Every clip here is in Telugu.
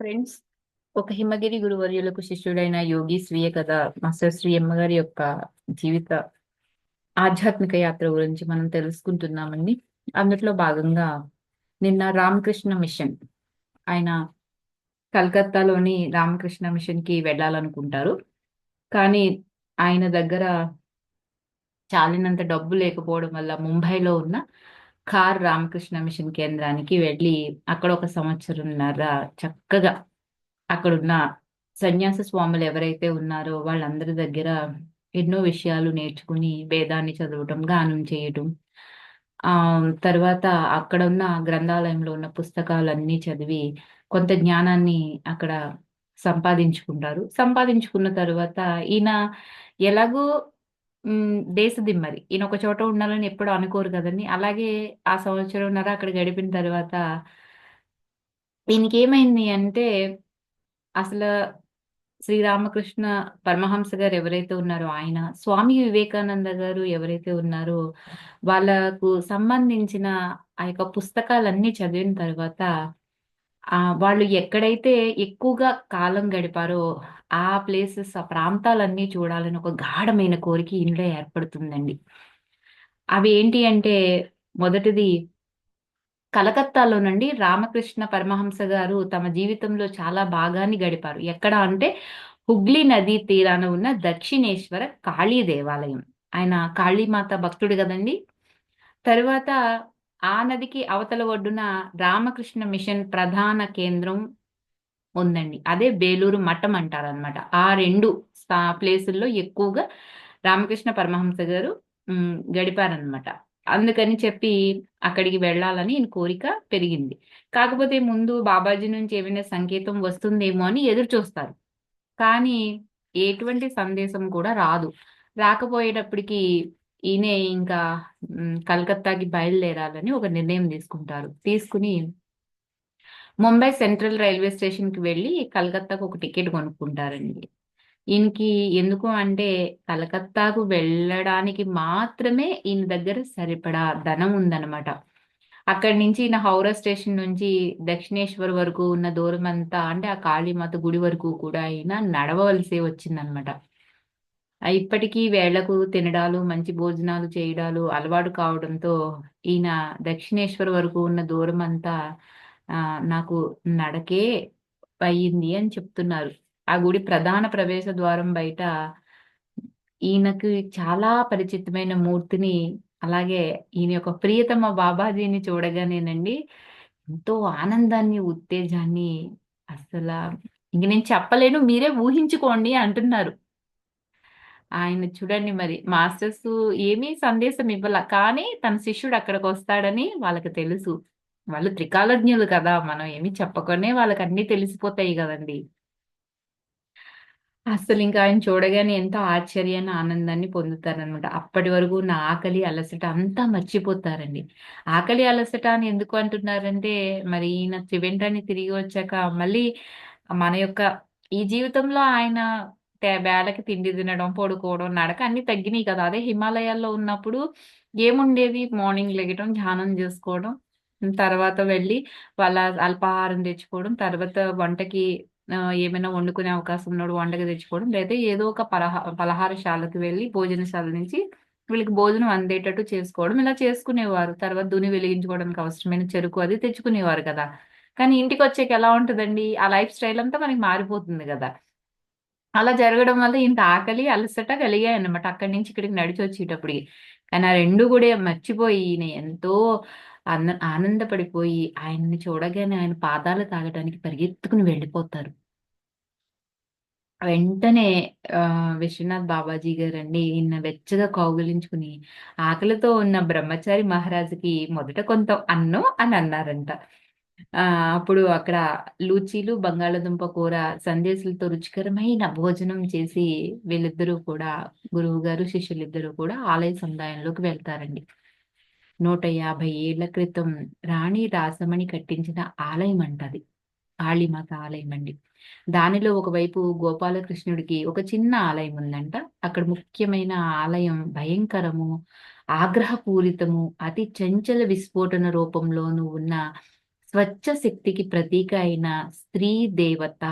ఫ్రెండ్స్ ఒక హిమగిరి గురువర్యులకు శిష్యుడైన యోగి స్వీయ కథ మాస్టర్ శ్రీ అమ్మగారి యొక్క జీవిత ఆధ్యాత్మిక యాత్ర గురించి మనం తెలుసుకుంటున్నామండి. అందులో భాగంగా నిన్న రామకృష్ణ మిషన్ ఆయన కలకత్తాలోని రామకృష్ణ మిషన్కి వెళ్ళాలనుకుంటారు. కానీ ఆయన దగ్గర చాలినంత డబ్బు లేకపోవడం వల్ల ముంబైలో ఉన్న కార్ రామకృష్ణ మిషన్ కేంద్రానికి వెళ్ళి అక్కడ ఒక సంవత్సరంన్నర చక్కగా అక్కడున్న సన్యాస స్వాములు ఎవరైతే ఉన్నారో వాళ్ళందరి దగ్గర ఎన్నో విషయాలు నేర్చుకుని వేదాన్ని చదవటం గానం చేయటం ఆ తర్వాత అక్కడ ఉన్న గ్రంథాలయంలో ఉన్న పుస్తకాలన్నీ చదివి కొంత జ్ఞానాన్ని అక్కడ సంపాదించుకుంటారు. సంపాదించుకున్న తర్వాత ఈయన ఎలాగో ఉమ్, దేశదిమ్మరి ఈయన ఒక చోట ఉండాలని ఎప్పుడు అనుకోరు కదండి. అలాగే ఆ సంవత్సరంన్నర అక్కడ గడిపిన తర్వాత ఈయనకి ఏమైంది అంటే అసలు శ్రీరామకృష్ణ పరమహంస గారు ఎవరైతే ఉన్నారో ఆయన స్వామి వివేకానంద గారు ఎవరైతే ఉన్నారో వాళ్ళకు సంబంధించిన ఆ యొక్క పుస్తకాలన్నీ చదివిన తర్వాత ఆ వాళ్ళు ఎక్కడైతే ఎక్కువగా కాలం గడిపారో ఆ ప్లేసెస్ ఆ ప్రాంతాలన్నీ చూడాలని ఒక గాఢమైన కోరిక ఇందులో ఏర్పడుతుందండి. అవి ఏంటి అంటే మొదటిది కలకత్తాలోనండి. రామకృష్ణ పరమహంస గారు తమ జీవితంలో చాలా భాగాన్ని గడిపారు. ఎక్కడ అంటే హుగ్లీ నదీ తీరాన ఉన్న దక్షిణేశ్వర కాళీ దేవాలయం. ఆయన కాళీమాత భక్తుడు కదండి. తరువాత ఆ నదికి అవతల ఒడ్డున రామకృష్ణ మిషన్ ప్రధాన కేంద్రం ఉందండి. అదే బేలూరు మఠం అంటారనమాట ఆ రెండు ప్లేసుల్లో ఎక్కువగా రామకృష్ణ పరమహంస గారు గడిపారనమాట అందుకని చెప్పి అక్కడికి వెళ్ళాలని ఈయన కోరిక పెరిగింది. కాకపోతే ముందు బాబాజీ నుంచి ఏమైనా సంకేతం వస్తుందేమో అని ఎదురు చూస్తారు. కానీ ఎటువంటి సందేశం కూడా రాదు. రాకపోయేటప్పటికి ఈయనే ఇంకా కలకత్తాకి బయలుదేరాలని ఒక నిర్ణయం తీసుకుంటారు. తీసుకుని ముంబై సెంట్రల్ రైల్వే స్టేషన్కి వెళ్ళి కలకత్తాకు ఒక టికెట్ కొనుక్కుంటారండి. ఈయనకి ఎందుకు అంటే కలకత్తాకు వెళ్ళడానికి మాత్రమే ఈయన దగ్గర సరిపడా ధనం ఉందన్నమాట. అక్కడి నుంచి ఈయన హౌరా స్టేషన్ నుంచి దక్షిణేశ్వర్ వరకు ఉన్న దూరం అంతా అంటే ఆ కాళీమాత గుడి వరకు కూడా ఈయన నడవవలసి వచ్చిందనమాట ఇప్పటికీ వేళ్ళకు తినడాలు మంచి భోజనాలు చేయడాలు అలవాటు కావడంతో ఈయన దక్షిణేశ్వర్ వరకు ఉన్న దూరం అంతా ఆ నాకు నడకే అయ్యింది అని చెప్తున్నారు. ఆ గుడి ప్రధాన ప్రవేశ ద్వారం బయట ఈయనకు చాలా పరిచితమైన మూర్తిని అలాగే ఈయన యొక్క ప్రియతమ బాబాజీని చూడగానేనండి ఎంతో ఆనందాన్ని ఉత్తేజాన్ని అసలు ఇంక నేను చెప్పలేను మీరే ఊహించుకోండి అంటున్నారు. ఆయన చూడండి మరి మాస్టర్స్ ఏమీ సందేశం ఇవ్వాల. కానీ తన శిష్యుడు అక్కడికి వస్తాడని వాళ్ళకి తెలుసు. వాళ్ళు త్రికాలజ్ఞులు కదా మనం ఏమి చెప్పకనే వాళ్ళకి అన్ని తెలిసిపోతాయి కదండి. అసలు ఇంకా ఆయన చూడగానే ఎంతో ఆశ్చర్యాన్ని ఆనందాన్ని పొందుతారనమాట అప్పటి వరకు నా ఆకలి అలసట అంతా మర్చిపోతారండి. ఆకలి అలసట అని ఎందుకు అంటున్నారంటే మరి ఈయన త్రివేంద్రాన్ని తిరిగి వచ్చాక మళ్ళీ మన యొక్క ఈ జీవితంలో ఆయన వేళకి తిండి తినడం పడుకోవడం నడక అన్ని తగ్గినాయి కదా. అదే హిమాలయాల్లో ఉన్నప్పుడు ఏముండేది మార్నింగ్ లెగటం ధ్యానం చేసుకోవడం తర్వాత వెళ్ళి వాళ్ళ అల్పాహారం తెచ్చుకోవడం తర్వాత వంటకి ఏమైనా వండుకునే అవకాశం ఉన్నాడు వంటకి తెచ్చుకోవడం లేదా ఏదో ఒక పలహా పలహారశాలకు వెళ్ళి భోజనశాల నుంచి వీళ్ళకి భోజనం అందేటట్టు చేసుకోవడం. ఇలా చేసుకునేవారు. తర్వాత దుని వెలిగించుకోవడానికి అవసరమైన చెరుకు అది తెచ్చుకునేవారు కదా. కానీ ఇంటికి వచ్చాక ఎలా ఉంటుందండి? ఆ లైఫ్ స్టైల్ అంతా మనకి మారిపోతుంది కదా. అలా జరగడం వల్ల ఇంత ఆకలి అలసట కలిగాయి అన్నమాట అక్కడి నుంచి ఇక్కడికి నడిచి వచ్చేటప్పటికి కానీ ఆ రెండు కూడా మర్చిపోయి ఈయన ఎంతో ఆన ఆనందపడిపోయి ఆయన్ని చూడగానే ఆయన పాదాలు తాగడానికి పరిగెత్తుకుని వెళ్ళిపోతారు. వెంటనే ఆ విశ్వనాథ్ బాబాజీ గారండి ఈయన వెచ్చగా కౌగులించుకుని ఆకలితో ఉన్న బ్రహ్మచారి మహారాజుకి మొదట కొంత అన్నం అని అన్నారంట. ఆ అప్పుడు అక్కడ లూచీలు బంగాళాదుంప కూర సందేశాలతో రుచికరమైన భోజనం చేసి వీళ్ళిద్దరూ కూడా గురువు గారు శిష్యులిద్దరూ కూడా ఆలయ సముదాయంలోకి వెళ్తారండి. నూట యాభై ఏళ్ళ క్రితం రాణి రాసమణి కట్టించిన ఆలయం అంటది కాళీమాత ఆలయం అండి. దానిలో ఒకవైపు గోపాలకృష్ణుడికి ఒక చిన్న ఆలయం ఉందంట. అక్కడ ముఖ్యమైన ఆలయం భయంకరము ఆగ్రహపూరితము అతి చంచల విస్ఫోటన రూపంలోనూ ఉన్న స్వచ్ఛ శక్తికి ప్రతీక అయిన స్త్రీ దేవత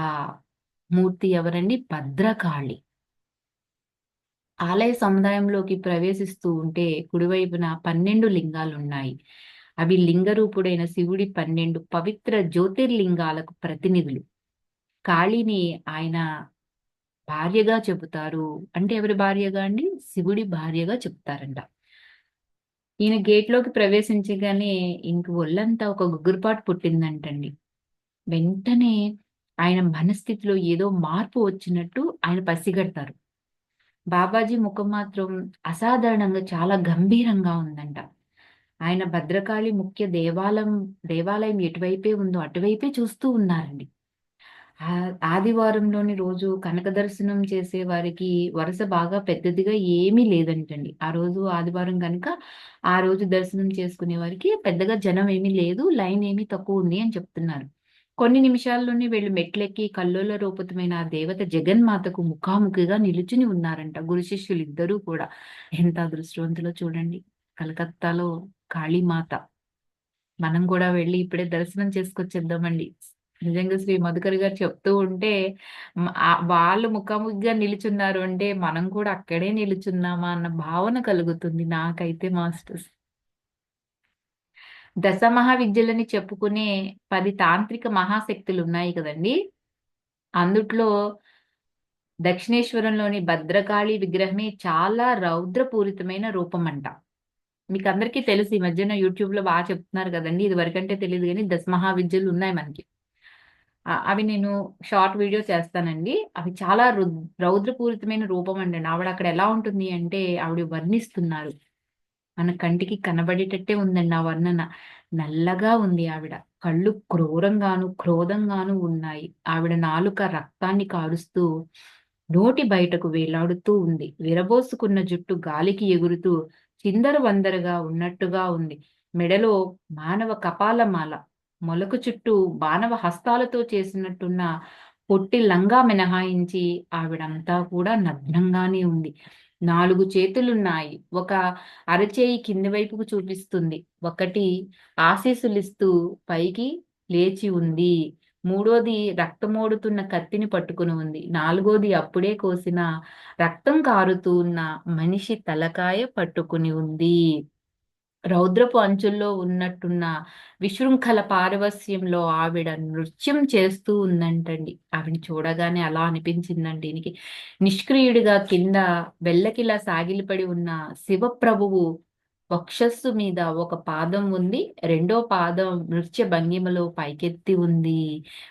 మూర్తి ఎవరండి? భద్రకాళి. ఆలయ సముదాయంలోకి ప్రవేశిస్తూ ఉంటే కుడివైపున పన్నెండు లింగాలున్నాయి. అవి లింగరూపుడైన శివుడి పన్నెండు పవిత్ర జ్యోతిర్లింగాలకు ప్రతినిధులు. కాళిని ఆయన భార్యగా చెబుతారు. అంటే ఎవరి భార్యగా అండి? శివుడి భార్యగా చెప్తారంట ఈయన గేట్లోకి ప్రవేశించగానే ఇంక ఒళ్ళంతా ఒక గుగ్గురుపాటు పుట్టిందంటండి. వెంటనే ఆయన మనస్థితిలో ఏదో మార్పు వచ్చినట్టు ఆయన పసిగడతారు. బాబాజీ ముఖం మాత్రం అసాధారణంగా చాలా గంభీరంగా ఉందంట. ఆయన భద్రకాళి ముఖ్య దేవాలయం దేవాలయం ఎటువైపే ఉందో అటువైపే చూస్తూ ఉన్నారండి. ఆదివారంలోని రోజు కనక దర్శనం చేసే వారికి వరుస బాగా పెద్దదిగా ఏమీ లేదంటండి. ఆ రోజు ఆదివారం కనుక ఆ రోజు దర్శనం చేసుకునే వారికి పెద్దగా జనం ఏమీ లేదు లైన్ ఏమీ తక్కువ ఉంది అని చెప్తున్నారు. కొన్ని నిమిషాల్లోనే వీళ్ళు మెట్లెక్కి కల్లోల రూపతమైన ఆ దేవత జగన్మాతకు ముఖాముఖిగా నిలుచుని ఉన్నారంట. గురు శిష్యులు ఇద్దరూ కూడా. ఎంత అదృష్టవంతులో చూడండి. కలకత్తాలో కాళీమాత. మనం కూడా వెళ్ళి ఇప్పుడే దర్శనం చేసుకొచ్చేద్దామండి. నిజంగా శ్రీ మధుకర్ గారు చెప్తూ ఉంటే వాళ్ళు ముఖాముఖిగా నిలుచున్నారు అంటే మనం కూడా అక్కడే నిలుచున్నామా అన్న భావన కలుగుతుంది నాకైతే మాస్టర్స్. దశ మహావిద్యలని చెప్పుకునే పది తాంత్రిక మహాశక్తులు ఉన్నాయి కదండి. అందుట్లో దక్షిణేశ్వరంలోని భద్రకాళి విగ్రహమే చాలా రౌద్రపూరితమైన రూపం అంట మీకు అందరికీ తెలుసు ఈ మధ్యన యూట్యూబ్లో బాగా చెప్తున్నారు కదండి ఇది వరకంటే తెలియదు కానీ దశ మహావిద్యలు ఉన్నాయి మనకి. అవి నేను షార్ట్ వీడియో చేస్తానండి. అవి చాలా రౌద్రపూరితమైన రూపం అండి. ఆవిడ అక్కడ ఎలా ఉంటుంది అంటే ఆవిడ వర్ణిస్తున్నారు. మన కంటికి కనబడేటట్టే ఉందండి ఆ వర్ణన. నల్లగా ఉంది ఆవిడ. కళ్ళు క్రూరంగాను క్రోధంగాను ఉన్నాయి. ఆవిడ నాలుక రక్తాన్ని కారుస్తూ నోటి బయటకు వేలాడుతూ ఉంది. విరబోసుకున్న జుట్టు గాలికి ఎగురుతూ చిందర వందరగా ఉన్నట్టుగా ఉంది. మెడలో మానవ కపాలమాల. మొలకు చుట్టూ బాణవ హస్తాలతో చేసినట్టున్న పొట్టి లంగా మినహాయించి ఆవిడంతా కూడా నగ్నంగానే ఉంది. నాలుగు చేతులున్నాయి. ఒక అరచేయి కింది వైపుకు చూపిస్తుంది. ఒకటి ఆశీసులిస్తూ పైకి లేచి ఉంది. మూడోది రక్తమోడుతున్న కత్తిని పట్టుకుని ఉంది. నాలుగోది అప్పుడే కోసిన రక్తం కారుతూ ఉన్న మనిషి తలకాయ పట్టుకుని ఉంది. రౌద్రపు అంచుల్లో ఉన్నట్టున్న విశృంఖల పారవస్యంలో ఆవిడ నృత్యం చేస్తూ ఉందంటండి. ఆవిడ చూడగానే అలా అనిపించిందండి ఈయనకి. నిష్క్రియుడిగా కింద వెల్లకిలా సాగిలిపడి ఉన్న శివప్రభువు వక్షస్సు మీద ఒక పాదం ఉంది. రెండో పాదం నృత్య భంగిమలో పైకెత్తి ఉంది.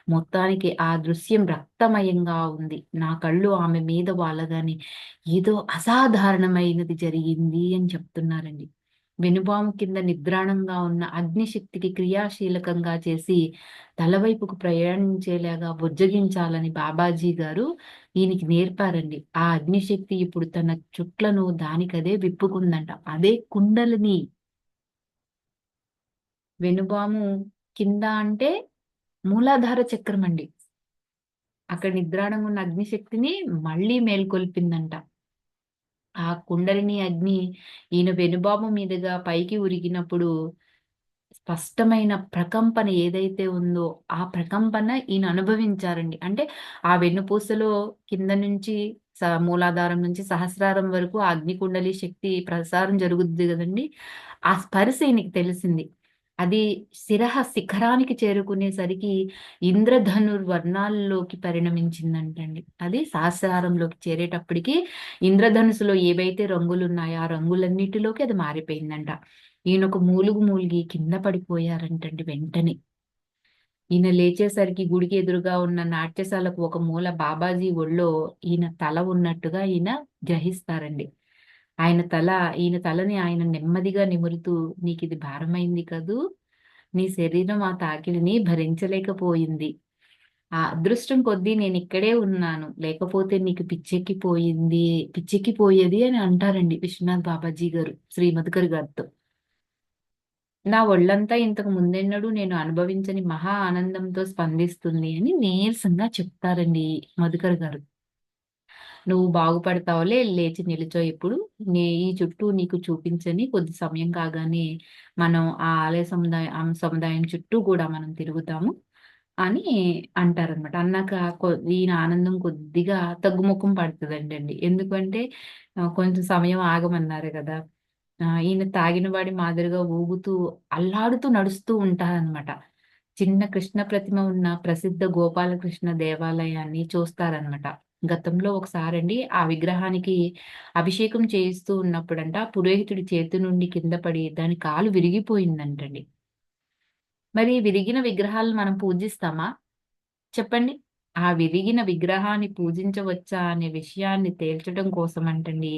మొత్తానికి ఆ దృశ్యం రక్తమయంగా ఉంది. నా కళ్ళు ఆమె మీద వాళ్ళగాని ఏదో అసాధారణమైనది జరిగింది అని చెప్తున్నారండి. వెనుబాము కింద నిద్రాణంగా ఉన్న అగ్నిశక్తికి క్రియాశీలకంగా చేసి తలవైపుకు ప్రయాణించేలాగా బుజ్జగించాలని బాబాజీ గారు ఈయనకి నేర్పారండి. ఆ అగ్నిశక్తి ఇప్పుడు తన చుట్లను దానికదే విప్పుకుందంట. అదే కుండలిని వెనుబాము కింద అంటే మూలాధార చక్రం అండి అక్కడ నిద్రాణం ఉన్న అగ్నిశక్తిని మళ్ళీ మేల్కొల్పిందంట. ఆ కుండలిని అగ్ని ఈయన వెనుబాబు మీదుగా పైకి ఉరిగినప్పుడు స్పష్టమైన ప్రకంపన ఏదైతే ఉందో ఆ ప్రకంపన ఈయన అనుభవించారండి. అంటే ఆ వెన్నుపూసలో కింద నుంచి మూలాధారం నుంచి సహస్రారం వరకు అగ్నికుండలి శక్తి ప్రసారం జరుగుద్ది కదండి. ఆ స్పర్శ ఈయనకి తెలిసింది. అది శిరహ శిఖరానికి చేరుకునేసరికి ఇంద్రధనుర్ వర్ణాల్లోకి పరిణమించిందంటండి. అది సహస్రారంలోకి చేరేటప్పటికి ఇంద్రధనుసులో ఏవైతే రంగులు ఉన్నాయో ఆ రంగులన్నిటిలోకి అది మారిపోయిందంట. ఈయన ఒక మూలుగు మూలిగి కింద పడిపోయారంటండి వెంటనే. ఈయన లేచేసరికి గుడికి ఎదురుగా ఉన్న నాట్యశాలకు ఒక మూల బాబాజీ ఒళ్ళో ఈయన తల ఉన్నట్టుగా ఈయన గ్రహిస్తారండి. ఆయన తల ఈయన తలని ఆయన నెమ్మదిగా నిమురుతూ నీకు ఇది భారమైంది కదూ? నీ శరీరం ఆ తాకిడిని భరించలేకపోయింది. ఆ అదృష్టం కొద్దీ నేను ఇక్కడే ఉన్నాను. లేకపోతే నీకు పిచ్చెక్కిపోయింది పిచ్చెక్కిపోయేది అని అంటారండి విశ్వనాథ్ బాబాజీ గారు శ్రీ మధుకర్ గారితో. నా ఒళ్ళంతా ఇంతకు ముందెన్నడూ నేను అనుభవించని మహా ఆనందంతో స్పందిస్తుంది అని నీరసంగా చెప్తారండి మధుకర్ గారు. నువ్వు బాగుపడతావులే లేచి నిలుచో ఇప్పుడు. నీ ఈ చుట్టూ నీకు చూపించని కొద్ది సమయం కాగానే మనం ఆ ఆలయ సముదాయం సముదాయం చుట్టూ కూడా మనం తిరుగుతాము అని అంటారనమాట అన్నాక ఈయన ఆనందం కొద్దిగా తగ్గుముఖం పడుతుందండి అండి ఎందుకంటే కొంచెం సమయం ఆగమన్నారు కదా. ఈయన తాగిన వాడి మాదిరిగా ఊగుతూ అల్లాడుతూ నడుస్తూ ఉంటారనమాట చిన్న కృష్ణ ప్రతిమ ఉన్న ప్రసిద్ధ గోపాలకృష్ణ దేవాలయాన్ని చూస్తారనమాట గతంలో ఒకసారి అండి ఆ విగ్రహానికి అభిషేకం చేయిస్తూ ఉన్నప్పుడంట పురోహితుడి చేతి నుండి కింద పడి దాని కాలు విరిగిపోయిందంటండి. మరి విరిగిన విగ్రహాలను మనం పూజిస్తామా? చెప్పండి. ఆ విరిగిన విగ్రహాన్ని పూజించవచ్చా అనే విషయాన్ని తేల్చడం కోసం అంటండి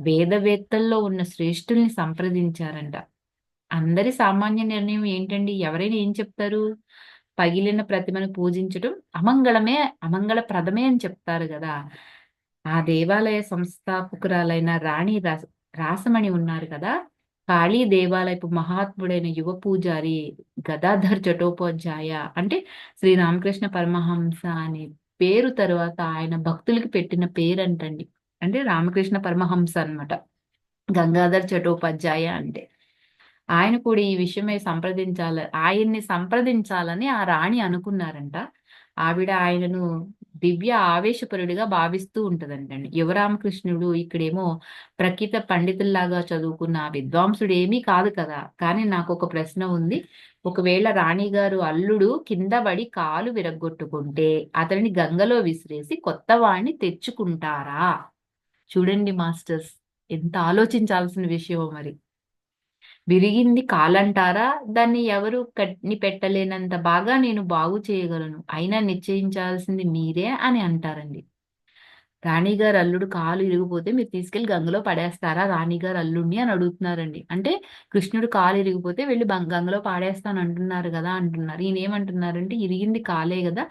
వేదవేత్తల్లో ఉన్న శ్రేష్ఠుల్ని సంప్రదించారంట. అందరి సామాన్య నిర్ణయం ఏంటండి? ఎవరైనా ఏం చెప్తారు? పగిలిన ప్రతిమను పూజించడం అమంగళమే అమంగళప్రదమే అని చెప్తారు కదా. ఆ దేవాలయ సంస్థాపకురాలైన రాణి రాసమణి ఉన్నారు కదా. కాళీ దేవాలయపు మహాత్ముడైన యువ పూజారి గదాధర్ చటోపాధ్యాయ అంటే శ్రీ రామకృష్ణ పరమహంస అనే పేరు తర్వాత ఆయన భక్తులకి పెట్టిన పేరు అంటండి అంటే రామకృష్ణ పరమహంస అనమాట గంగాధర్ చటోపాధ్యాయ అంటే. ఆయన కూడా ఈ విషయమై సంప్రదించాల ఆయన్ని సంప్రదించాలని ఆ రాణి అనుకున్నారంట. ఆవిడ ఆయనను దివ్య ఆవేశపరుడిగా భావిస్తూ ఉంటదంటండి. యువరామకృష్ణుడు ఇక్కడేమో ప్రకృత పండితుల్లాగా చదువుకున్న విద్వాంసుడు ఏమీ కాదు కదా. కానీ నాకు ఒక ప్రశ్న ఉంది. ఒకవేళ రాణిగారు అల్లుడు కింద పడి కాలు విరగ్గొట్టుకుంటే అతడిని గంగలో విసిరేసి కొత్త వాణ్ణి తెచ్చుకుంటారా? చూడండి మాస్టర్స్ ఎంత ఆలోచించాల్సిన విషయం మరి. విరిగింది కాలంటారా? దాన్ని ఎవరు కట్టి పెట్టలేనంత బాగా నేను బాగు చేయగలను. అయినా నిశ్చయించాల్సింది మీరే అని అంటారండి. రాణిగారు అల్లుడు కాలు ఇరిగిపోతే మీరు తీసుకెళ్ళి గంగలో పడేస్తారా? రాణిగారు అల్లుడిని అని అడుగుతున్నారండి. అంటే కృష్ణుడు కాలు ఇరిగిపోతే వెళ్ళి గంగలో పాడేస్తాను అంటున్నారు కదా అంటున్నారు. ఈయన ఏమంటున్నారంటే ఇరిగింది కాలే కదా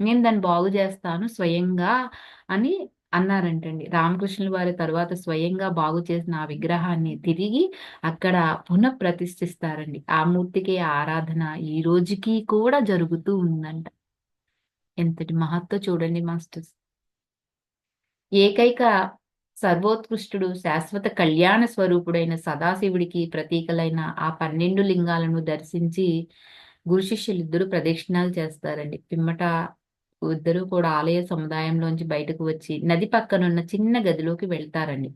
నేను దాన్ని బాగు చేస్తాను స్వయంగా అని అన్నారంటండి. రామకృష్ణుల వారి తర్వాత స్వయంగా బాగు చేసిన ఆ విగ్రహాన్ని తిరిగి అక్కడ పునః ప్రతిష్ఠిస్తారండి ఆ మూర్తికి ఆరాధన ఈ రోజుకి కూడా జరుగుతూ ఉందంట. ఎంతటి మహత్వ చూడండి మాస్టర్స్. ఏకైక సర్వోత్కృష్టుడు శాశ్వత కళ్యాణ స్వరూపుడైన సదాశివుడికి ప్రతీకలైన ఆ పన్నెండు లింగాలను దర్శించి గురు శిష్యులిద్దరూ ప్రదక్షిణాలు చేస్తారండి. పిమ్మట ఇద్దరు కూడా ఆలయ సముదాయంలోంచి బయటకు వచ్చి నది పక్కనున్న చిన్న గదిలోకి వెళ్తారండి.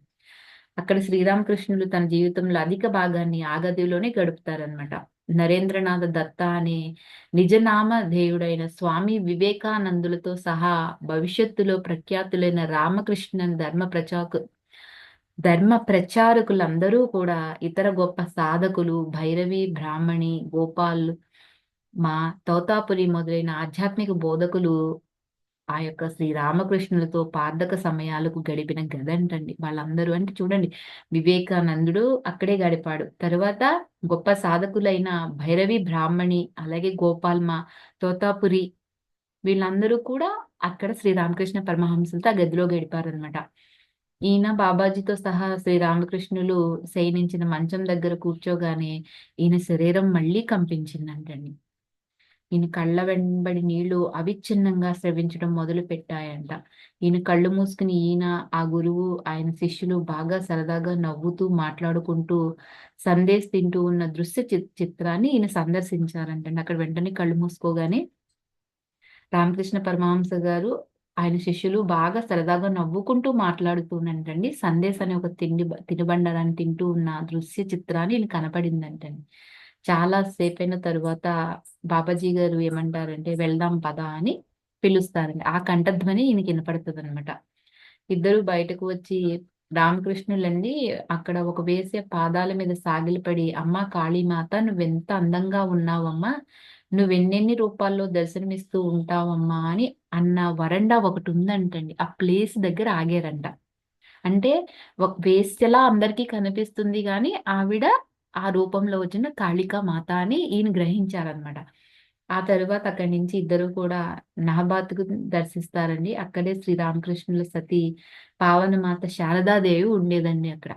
అక్కడ శ్రీరామకృష్ణులు తన జీవితంలో అధిక భాగాన్ని ఆ గదిలోనే గడుపుతారనమాట నరేంద్రనాథ దత్త అనే నిజనామ ధేయుడైన స్వామి వివేకానందులతో సహా భవిష్యత్తులో ప్రఖ్యాతులైన రామకృష్ణ ధర్మ ప్రచాకు ధర్మ ప్రచారకులందరూ కూడా ఇతర గొప్ప సాధకులు భైరవి బ్రాహ్మణి గోపాల్ మా తోతాపురి మొదలైన ఆధ్యాత్మిక బోధకులు ఆ యొక్క శ్రీరామకృష్ణులతో పార్థక సమయాలకు గడిపిన గదంటండి వాళ్ళందరూ అంటే చూడండి వివేకానందుడు అక్కడే గడిపాడు. తర్వాత గొప్ప సాధకులైన భైరవి బ్రాహ్మణి అలాగే గోపాల్మ తోతాపురి వీళ్ళందరూ కూడా అక్కడ శ్రీరామకృష్ణ పరమహంసలతో ఆ గదిలో గడిపారనమాట ఈయన బాబాజీతో సహా శ్రీరామకృష్ణులు శయనించిన మంచం దగ్గర కూర్చోగానే ఈయన శరీరం మళ్ళీ కంపించిందంటండి. ఈయన కళ్ళ వెంబడి నీళ్ళు అవిచ్ఛిన్నంగా స్రవించడం మొదలు పెట్టాయంట ఈయన కళ్ళు మూసుకుని ఈయన ఆ గురువు ఆయన శిష్యులు బాగా సరదాగా నవ్వుతూ మాట్లాడుకుంటూ సందేశ్ తింటూ ఉన్న దృశ్య చిత్రాన్ని ఈయన సందర్శించారంట అక్కడ వెంటనే కళ్ళు మూసుకోగానే రామకృష్ణ పరమహంస గారు ఆయన శిష్యులు బాగా సరదాగా నవ్వుకుంటూ మాట్లాడుతూనంటండి. సందేశ్ అనే ఒక తిండి తినుబండారాన్ని తింటూ ఉన్న దృశ్య చిత్రాన్ని ఈయన కనపడిందంటండి. చాలా సేపు అయిన తరువాత బాబాజీ గారు ఏమంటారంటే వెళ్దాం పద అని పిలుస్తారండి. ఆ కంఠధ్వని ఈయనకి వినపడుతుంది అనమాట ఇద్దరు బయటకు వచ్చి రామకృష్ణులండి అక్కడ ఒక వేసే పాదాల మీద సాగిలిపడి అమ్మ కాళీమాత నువ్వెంత అందంగా ఉన్నావమ్మా నువ్వెన్నెన్ని రూపాల్లో దర్శనమిస్తూ ఉంటావమ్మా అని అన్న వరండా ఒకటి ఉందంటండి ఆ ప్లేస్ దగ్గర ఆగారంట. అంటే ఒక వేస్యలా అందరికీ కనిపిస్తుంది కానీ ఆవిడ ఆ రూపంలో వచ్చిన కాళికా మాత అని ఈయన గ్రహించారనమాట ఆ తరువాత అక్కడి నుంచి ఇద్దరు కూడా నహబాత్కు దర్శిస్తారండి. అక్కడే శ్రీరామకృష్ణుల సతి పావనమాత శారదాదేవి ఉండేదండి అక్కడ.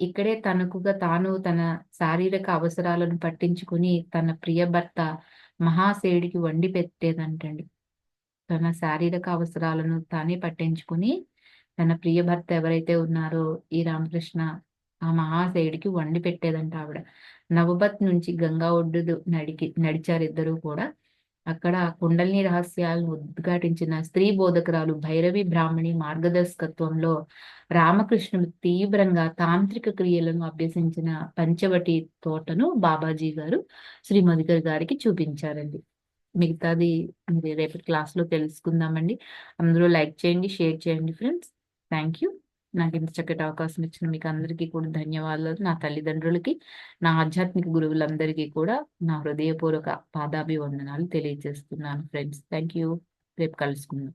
ఇక్కడే తనకుగా తాను తన శారీరక అవసరాలను పట్టించుకుని తన ప్రియ భర్త మహాసేడికి వండి పెట్టేదంటండి. తన శారీరక అవసరాలను తానే పట్టించుకుని తన ప్రియ భర్త ఎవరైతే ఉన్నారో ఈ రామకృష్ణ ఆ మహాశయుడికి వండి పెట్టేదంట ఆవిడ. నవబత్ నుంచి గంగా ఒడ్డు నడికి నడిచారు ఇద్దరు కూడా అక్కడ కుండలిని రహస్యాలను ఉద్ఘాటించిన స్త్రీ బోధకురాలు భైరవి బ్రాహ్మణి మార్గదర్శకత్వంలో రామకృష్ణుడు తీవ్రంగా తాంత్రిక క్రియలను అభ్యసించిన పంచవటి తోటను బాబాజీ గారు శ్రీ మధుకర్ గారికి చూపించారండి. మిగతాది రేపటి క్లాస్లో తెలుసుకుందామండి. అందరూ లైక్ చేయండి షేర్ చేయండి ఫ్రెండ్స్. Thank you. నాకు ఇంత చక్కటి అవకాశం ఇచ్చిన మీకు అందరికీ కూడా ధన్యవాదాలు. నా తల్లిదండ్రులకి నా ఆధ్యాత్మిక గురువులందరికీ కూడా నా హృదయపూర్వక పాదాభివందనాలు తెలియజేస్తున్నాను ఫ్రెండ్స్. థ్యాంక్ యూ రేపు కలుసుకుందాం.